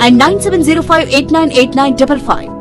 and 9705898955.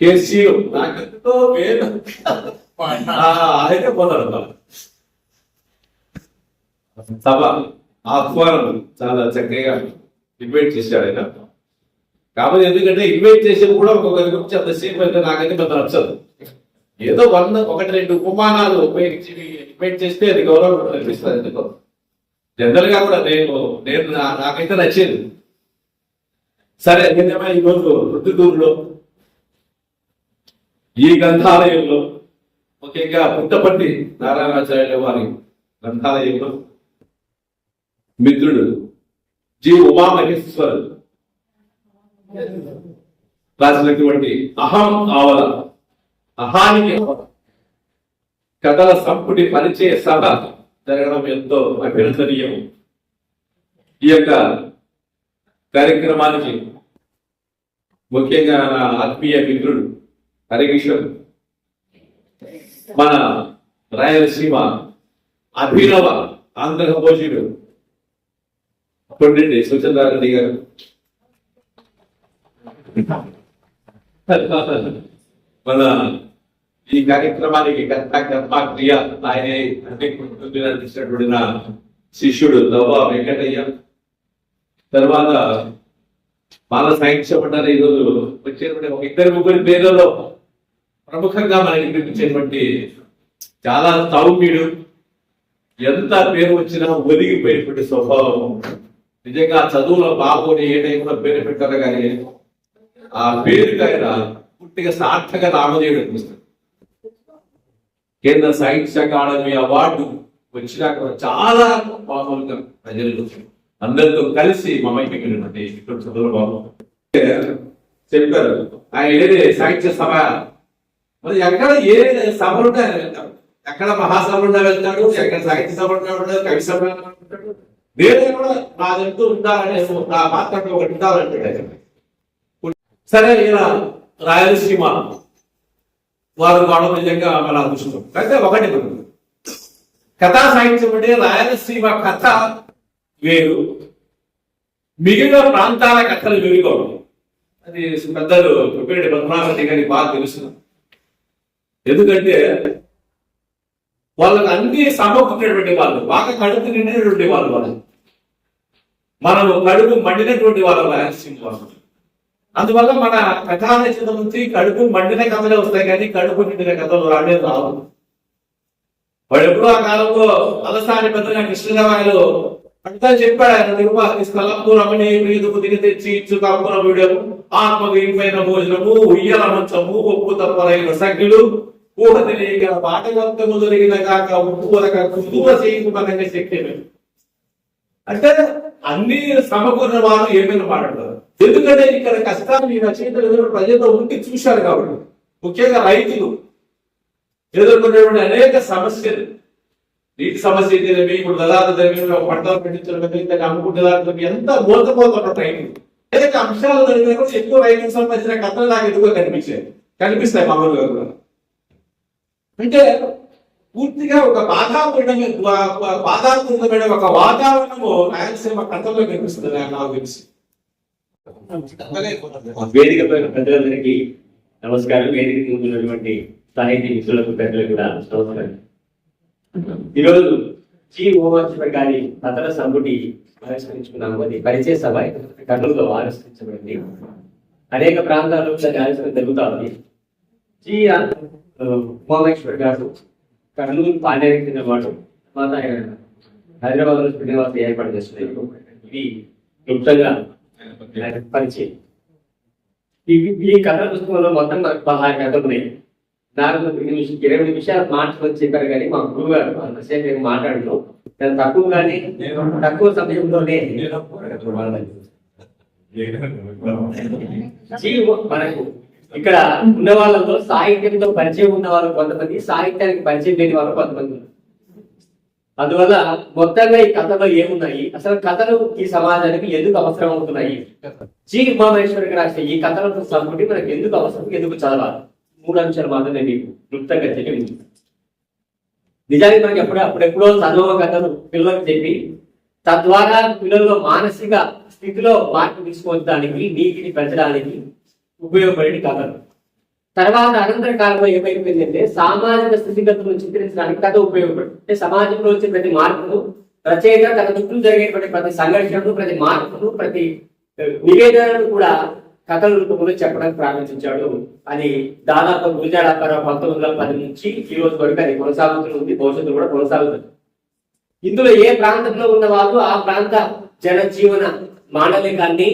కేసీయు నాకెంతో వేలు ఆ, అయితే పోతారు సభ ఆహ్వానం చాలా చక్కగా ఇన్వైట్ చేశాడు ఆయన. కాకపోతే ఎందుకంటే ఇన్వైట్ చేసేది కూడా ఒక్కొక్కరి గురించి అంతసేపు అయితే నాకైతే పెద్ద నచ్చదు. ఏదో వంద ఒకటి రెండు ఉపమానాలు ఉపయోగించి ఇన్వైట్ చేస్తే అది గౌరవం అనిపిస్తుంది. ఎందుకో జనరల్గా కూడా నేను నేను నాకైతే నచ్చేది. సరే ఏదేమైనా ఈరోజు రుద్దుటూరులో ఈ గ్రంథాలయంలో ముఖ్యంగా పుట్టపట్టి నారాయణాచార్యుల వారి గ్రంథాలయంలో మిత్రుడు జి. ఉమామహేశ్వరుడు రాసినటువంటి అహం ఆవల అహానికి కథల సంపుటి పరిచయ సభ జరగడం ఎంతో అభినందనీయం. ఈ యొక్క కార్యక్రమానికి ముఖ్యంగా నా ఆత్మీయ మిత్రుడు హరికిషోర్ మన రాయలసీమ అభినవ ఆంధ్ర భోజుడు పండిట్ సుచంద్రారెడ్డి గారు. మన ఈ కార్యక్రమానికి కర్త కర్మ క్రియ ఆయనే అన్ని నా శిష్యుడు దవ్వ వెంకటయ్య. తర్వాత బాల సాహిత్య ఈ ఈరోజు వచ్చేటువంటి ఒక ఇద్దరు ముగ్గురి పేర్లలో ప్రముఖంగా మనకి వినిపించేటువంటి చాలా సౌమ్యుడు. ఎంత పేరు వచ్చినా ఒదిగిపోయేటువంటి స్వభావం. నిజంగా చదువులో బాబుని ఏ టైంలో పేరు పెట్టారు కానీ ఆ పేరుకి ఆయన పూర్తిగా సార్థక నామధేయుడు అనిపిస్తుంది. కేంద్ర సాహిత్య అకాడమీ అవార్డు వచ్చినాక చాలా మామూలుగా ప్రజలు అందరితో కలిసి మమైపోయినటువంటి ఇక్కడ చంద్రబాబు చెప్పారు. ఆయన ఏదే సాహిత్య సభ మరి ఎక్కడ ఏ సభలు ఉంటే ఆయన వెళ్తాడు. ఎక్కడ మహాసభ ఉండా వెళ్తాడు ఎక్కడ సాహిత్య సభ ఉండా ఉంటాడు కవి సభ ఉంటాడు వేరే కూడా నాదంటూ ఉండాలనే నా పాత్ర ఒకటి ఉండాలంటాడు సరే ఇలా రాయలసీమ వారు కావడం నిజంగా మన అదృష్టం అయితే ఒకటి కథా సాహిత్యం అంటే రాయలసీమ కథ వేరు. మిగిలిన ప్రాంతాల కథలు వేరుగా అది పెద్దలు తుప్పిరెడ్డి పద్మనాభరెడ్డి గారికి బాగా తెలుసు. ఎందుకంటే వాళ్ళకి అన్ని సమకూరినటువంటి వాళ్ళు బాగా కడుపు నిండినటువంటి వాళ్ళు వాళ్ళు. మనం కడుపు మండినటువంటి వాళ్ళ రాయలసీమ వాళ్ళు అందువల్ల మన ప్రధాన చిత్రం నుంచి కడుపు మండిన కథలే వస్తాయి కానీ కడుపు నిండిన కథలు రావే రావు. వాడు ఎప్పుడో ఆ కాలంలో అలసాని పెద్దగా కృష్ణదేవాయలు అంతా చెప్పాడు ఆయన నిర్వాహి స్థలంలో రమణి ప్రీతుకు దిగి తెచ్చి ఇచ్చు కాపుర విడము ఆత్మకు ఇంపైన భోజనము ఉయ్యల మంచము ఒప్పు తప్పలైన సగ్గులు ఊహ తెలియక పాటగంతము జరిగిన కాక ఉప్పు వరక కుదూర చేయకుండా శక్తి అంటే అన్ని సమకూరిన వారు ఏమైనా మాట్లాడతారు? ఎందుకంటే ఇక్కడ కష్టాన్ని రచయితలు ప్రజల్లో ఉండి చూశారు కాబట్టి. ముఖ్యంగా రైతులు ఎదుర్కొనేటువంటి అనేక సమస్యలు. నీటి సమస్య అయితేనేమి ఇప్పుడు దళారు జరిగిన పంటలు పండించడం కానీ దాన్ని అమ్ముకుంటే ఎంత మోసపోతున్న ట్రైనింగ్ ఏదైతే అంశాలు జరిగినా కూడా ఎక్కువ రైతులకు సంబంధించిన కథలు నాకు ఎక్కువ కనిపించాయి కనిపిస్తాయి మామూలుగా కూడా. అంటే పూర్తిగా ఒక బాధాపూర్ణమైన బాధాపూర్ణమైన ఒక వాతావరణము రాయలసీమ కథల్లో కనిపిస్తుంది నాకు తెలిసి. వేదిక పైన ప్రజలందరికీ నమస్కారం. వేదిక ముందున్నటువంటి సాహితీ మిత్రులకు పెద్దలకు కూడా నమస్కారం. ఈరోజు జి ఓమాశ్వర గారి కథల సంపుటి ఆవిష్కరించుకున్నాము అది పరిచయ సభ కర్నూలులో ఆవిష్కరించబడింది. అనేక ప్రాంతాల్లో ఆవిష్కరణ జరుగుతా ఉంది. జి ఉమామేశ్వర్ గారు కర్నూలు పాండ్యానికి చెందినవాడు తర్వాత హైదరాబాద్. లో శ్రీనివాస ఏర్పాటు చేస్తున్నారు. ఇవి క్లుప్తంగా పరిచయం. ఈ కథ పుస్తకంలో మొత్తం పదహారు కథలు ఉన్నాయి నాలుగు నిమిషం ఇరవై నిమిషాలు మార్చుకొని చెప్పారు కానీ మా గురువు గారు అంతసేపు నేను మాట్లాడను నేను తక్కువగానే తక్కువ సమయంలోనే మనకు ఇక్కడ ఉన్న వాళ్ళతో సాహిత్యంతో పరిచయం ఉన్న వాళ్ళు కొంతమంది సాహిత్యానికి పరిచయం లేని వాళ్ళు కొంతమంది అందువల్ల మొత్తంగా ఈ కథలో ఏమున్నాయి? అసలు కథలు ఈ సమాజానికి ఎందుకు అవసరం అవుతున్నాయి? జీ. ఉమామేశ్వరికి రాసిన ఈ కథలతో సంపుటి మనకు ఎందుకు అవసరం? ఎందుకు చదవాలి? మూడు అంశాలు మాత్రమే మీకు క్లుప్తంగా చెప్పి నిజానికి మనకి ఎప్పుడో అప్పుడెప్పుడో చదువు కథలు పిల్లలకు చెప్పి తద్వారా పిల్లల్లో మానసిక స్థితిలో మార్పు తీసుకొచ్చడానికి నీటిని పెంచడానికి ఉపయోగపడే కథలు. తర్వాత అనంతర కాలంలో ఏమైపోయిందంటే సామాజిక స్థితిగతులను చిత్రించడానికి కథ ఉపయోగపడుతుంది. అంటే సమాజంలో వచ్చే ప్రతి మార్పును రచయిత తన చుట్టూ జరిగేటువంటి ప్రతి సంఘర్షణను ప్రతి మార్పును ప్రతి నివేదనను కూడా కథల రూపంలో చెప్పడానికి ప్రారంభించాడు అది దాదాపు గురిజాడ పంతొమ్మిది వందల పది నుంచి ఈ రోజు వరకు అది కొనసాగుతుంది భవిష్యత్తు కూడా కొనసాగుతుంది. ఇందులో ఏ ప్రాంతంలో ఉన్న వాళ్ళు ఆ ప్రాంత జనజీవన మాండలికాన్ని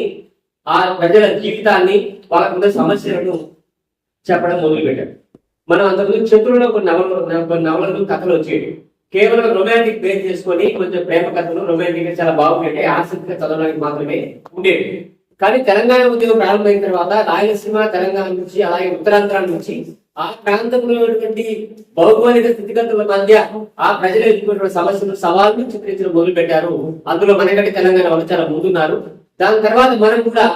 ఆ ప్రజల జీవితాన్ని వాళ్ళకున్న సమస్యలను చెప్పడం మొదలుపెట్టాడు. మనం అంతకుముందు చతురులో కొన్ని నవలు కొన్ని నవలలు కథలు వచ్చేవి కేవలం రొమాంటిక్ బేస్ చేసుకొని కొంచెం ప్రేమ కథలు రొమాంటిక్ చాలా బాగుంటాయి ఆసక్తిగా చదవడానికి మాత్రమే ఉండేవి. కానీ తెలంగాణ ఉద్యమం ప్రారంభమైన తర్వాత రాయలసీమ తెలంగాణ నుంచి అలాగే ఉత్తరాంధ్ర నుంచి ఆ ప్రాంతంలో ఉన్నటువంటి భౌగోళిక స్థితిగతుల మధ్య ఆ ప్రజలు ఎదుర్కొంటున్న సమస్యలు సవాళ్ళు చిత్రించడం మొదలు పెట్టారు అందులో మనకంటే తెలంగాణ వాళ్ళు చాలా ముందున్నారు. దాని తర్వాత మనం కూడా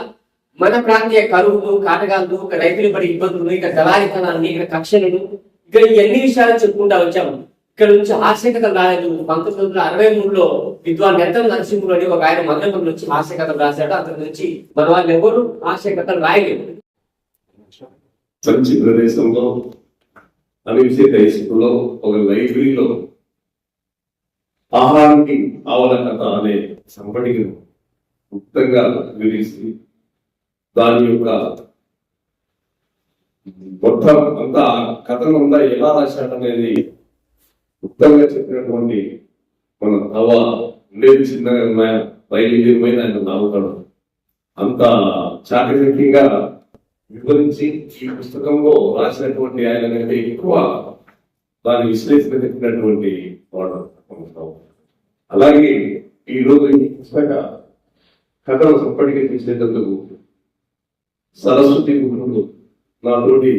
మన ప్రాంతీయ కరువులు కాటకాలు రైతులు పడి ఇబ్బందులు ఇక దళారితనాన్ని ఇక కక్షలను ఇక్కడ ఎన్ని విషయాలు చెప్పుకుంటా వచ్చాము. ఇక్కడ నుంచి హాస్యకథలు రాలేదు పంతొమ్మిది వందల అరవై మూడులో విద్వాన్ నెత్తన నరసింహుడు అని ఒక ఆయన మధురం నుంచి హాస్యకథలు రాశాడు. అతని నుంచి మన వాళ్ళు ఎవరు హాస్యకథలు రాయలేదు. మంచి ప్రదేశంలో అనిశ్చిత ఇసుకలో ఒక లైబ్రరీలో ఆహారానికి ఆవల కథ అనే సంపటికి ముక్తంగా విరిసి దాని యొక్క మొత్తం అంతా కథను అంతా ఎలా రాశాడనేది ఉత్తంగా చెప్పినటువంటి మన తవ ఉండేది చిన్నగా రైలు మీద ఆయన నవ్వుతాడు అంత చాకచక్యంగా వివరించి ఈ పుస్తకంలో రాసినటువంటి ఆయన కంటే ఎక్కువ దాని విశ్లేషణ చెప్పినటువంటి వాడు అలాగే ఈ రోజు ఈ పుస్తక కథను సంపటిగా తీసేటందుకు సరస్వతి గురువులు నాతోటి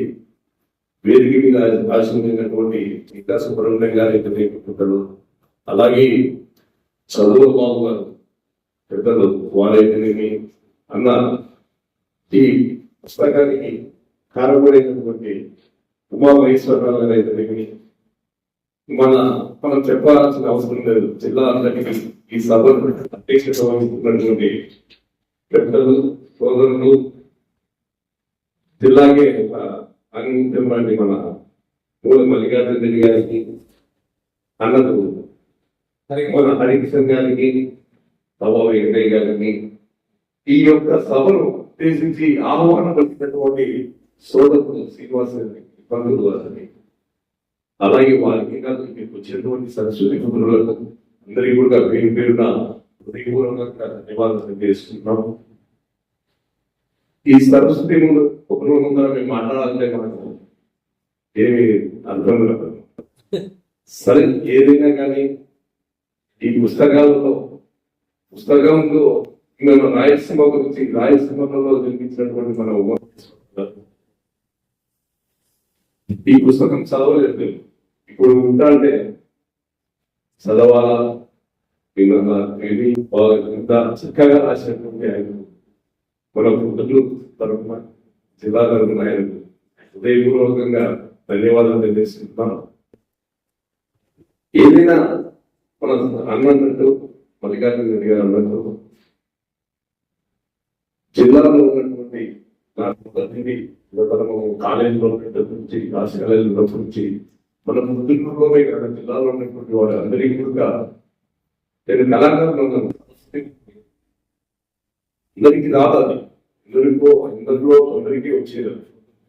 వేదిక మీద భాషించినటువంటి ఇంకా సుబ్రహ్మణ్యం గారు ఇతని అలాగే చదువు బాబు గారు పెద్దలు వారైతేనేమి అన్న ఈ పుస్తకానికి కారపడినటువంటి ఉమా మహేశ్వరరావు గారు అయితేనేమి మన మనం చెప్పాల్సిన అవసరం లేదు. జిల్లా అందరికీ ఈ సభను అధ్యక్షత వహిస్తున్నటువంటి పెద్దలు సోదరులు జిల్లాకే అందించబడి మన మూల మల్లికార్జున రెడ్డి గారికి అన్నదు మన హరికిషన్ గారికి బాబా వెంకయ్య గారిని ఈ యొక్క సభను ఉద్దేశించి ఆహ్వానం వచ్చినటువంటి సోదరులు శ్రీనివాస బంధువులు వారిని అలాగే వారికి కాదు మీకు వచ్చినటువంటి సరస్వతి గురువులకు అందరికీ కూడా పేరు పేరున హృదయపూర్వకంగా నివాళులు తెలియజేస్తున్నాం ఈ సరస్వతి ఒకరు ముందర మేము మాట్లాడాలంటే మనకు ఏమి అర్థం కాదు. సరే ఏదైనా కానీ ఈ పుస్తకాలలో పుస్తకంలో మేము రాయలసీమ గురించి రాయలసీమలో జన్మించినటువంటి మన ఈ పుస్తకం చదవలేదు. ఇప్పుడు ఉంటా అంటే చదవాలా? వినాలా ఇది బాగా చక్కగా రాసినటువంటి ఆయన. మన బుద్ధులు తరఫున జిల్లా తరఫున హృదయపూర్వకంగా ధన్యవాదాలు తెలియజేస్తున్నాను. ఏదైనా మన అన్నట్టు మల్లికార్జున రెడ్డి గారు అన్నట్టు జిల్లాలో ఉన్నటువంటి నాకు ప్రతిదీ మనము కాలేజీలో ఉన్నప్పటి నుంచి రాష్ట్ర కాలేజీలో ఉన్నప్పటి నుంచి మన ముద్దులోనే కాదు జిల్లాలో ఉన్నటువంటి వాడు అందరికీ కూడా నేను కళాకారులు అందరికీ రాదు అది ఎవరికో అందరిలో అందరికీ వచ్చేది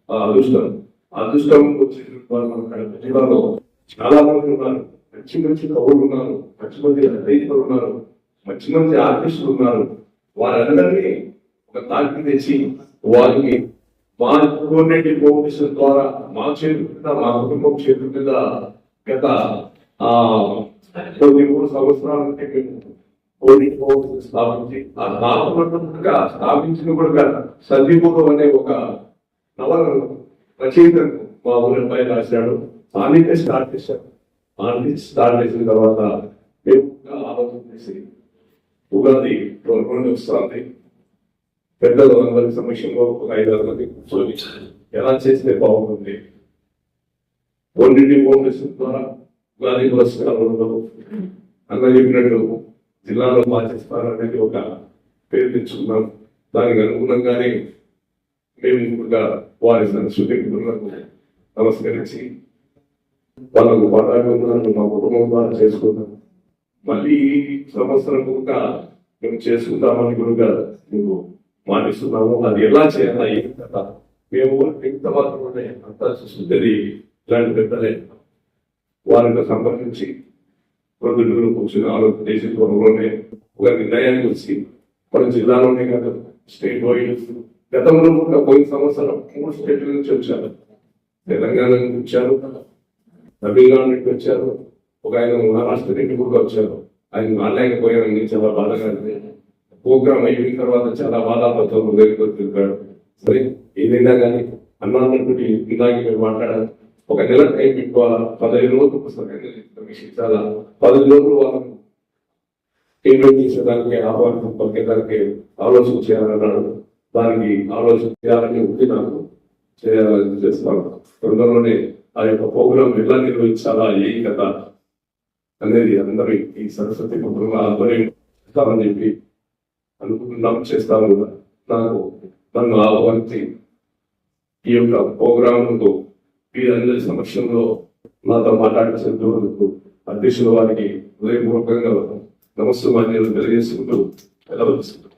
ఆ అదృష్టం. అదృష్టం వచ్చినటువంటి వారు మన జిల్లాలో చాలా మంది ఉన్నారు. మంచి మంచి కవులు ఉన్నారు. మంచి మంచి రచయితలు ఉన్నారు. మంచి మంచి ఆర్టిస్టులు ఉన్నారు. వారందరినీ ఒక తాకి తెచ్చి వారికి మా కోఆర్డినేటివ్ కోఆపరేషన్ ద్వారా మా చేతుల కింద మా కుటుంబం చేతుల కింద గత కొన్ని మూడు సంవత్సరాల నుండి మేము కోఆర్డినేటివ్ స్థాపించి. ఆ స్థాపనగా స్థాపించిన కూడా సజీవోగం అనే ఒక నవల రచయితను మా ఊరి అబ్బాయి రాశాడు. ఆనికే స్టార్ట్ చేశాడు. ఆనికే స్టార్ట్ చేసిన తర్వాత మేము ఆలోచన చేసి ఉగాది త్వరలోనే వస్తుంది. పెద్దలు అందరి సమక్షంలో ఒక ఐదు ఆరు మంది కూర్చొని ఎలా చేస్తే బాగుంటుంది? ఓన్లీ ఫౌండేషన్ ద్వారా ఉగాది పురస్కారంలో అన్న చెప్పినట్టు జిల్లాలో బాగా చేస్తారనేది ఒక పేరు తెచ్చుకున్నాం. దానికి అనుగుణంగానే మేము కూడా వారి సంస్కృతి నమస్కరించి వాళ్ళకు పటాభిమానాలు మా కుటుంబం ద్వారా చేసుకున్నాం మళ్ళీ సంవత్సరం కూడా మేము చేసుకుందామని కూడా మేము మాటిస్తున్నాము అది ఎలా చేయాలా ఏం కదా మేము ఇంత మాత్రమే అంతా చూస్తుంది ఇలాంటి పెద్దలే. వారిని సంప్రదించి ప్రొద్దుటూరు కూర్చుని ఆలోచన చేసి త్వరలోనే ఒక నిర్ణయానికి వచ్చి మన జిల్లాలోనే కాదు స్టేట్ వైడ్ గతంలో కూడా పోయిన సంవత్సరం మూడు స్టేట్ల నుంచి వచ్చారు. తెలంగాణ నుంచి వచ్చారు తమిళనాడు నుంచి వచ్చారు ఒక ఆయన మహారాష్ట్ర నుంచి కూడా వచ్చారు. ఆయన రాలేకపోయారని చాలా బాధగా ప్రోగ్రామ్ అయిపోయిన తర్వాత చాలా బాధాపడుతూ తిరిగాడు సరే ఏదైనా కానీ అన్నటువంటి ఇలాగే మాట్లాడాలి ఒక నెల టైం పెట్టుకోవాలా పదహైదు రోజులు పుస్తకాన్ని సమీక్షించాలా పది రోజులు వాళ్ళను పేమెంట్ చేసేదానికి ఆహ్వానం పలికేదానికి ఆలోచన చేయాలన్నాడు. దానికి ఆలోచన చేయాలని ఉంది నాకు. చేయాలని చేస్తాను తొందరలోనే ఆ యొక్క ప్రోగ్రాం ఎలా నిర్వహించాలా ఏ కథ అనేది అందరి ఈ సరస్వతి కుటుంబ ఆధ్వర్యం చేస్తామని చెప్పి అనుకుంటున్నాం చేస్తాము నాకు నన్ను ఆహ్వానించి ఈ యొక్క ప్రోగ్రాంతో వీరందరి సమక్షంలో నాతో మాట్లాడినందుకు అధ్యక్షుల వారికి హృదయపూర్వకంగా నమస్కారం తెలియజేసుకుంటూ ఎలా తీసుకుంటున్నాను.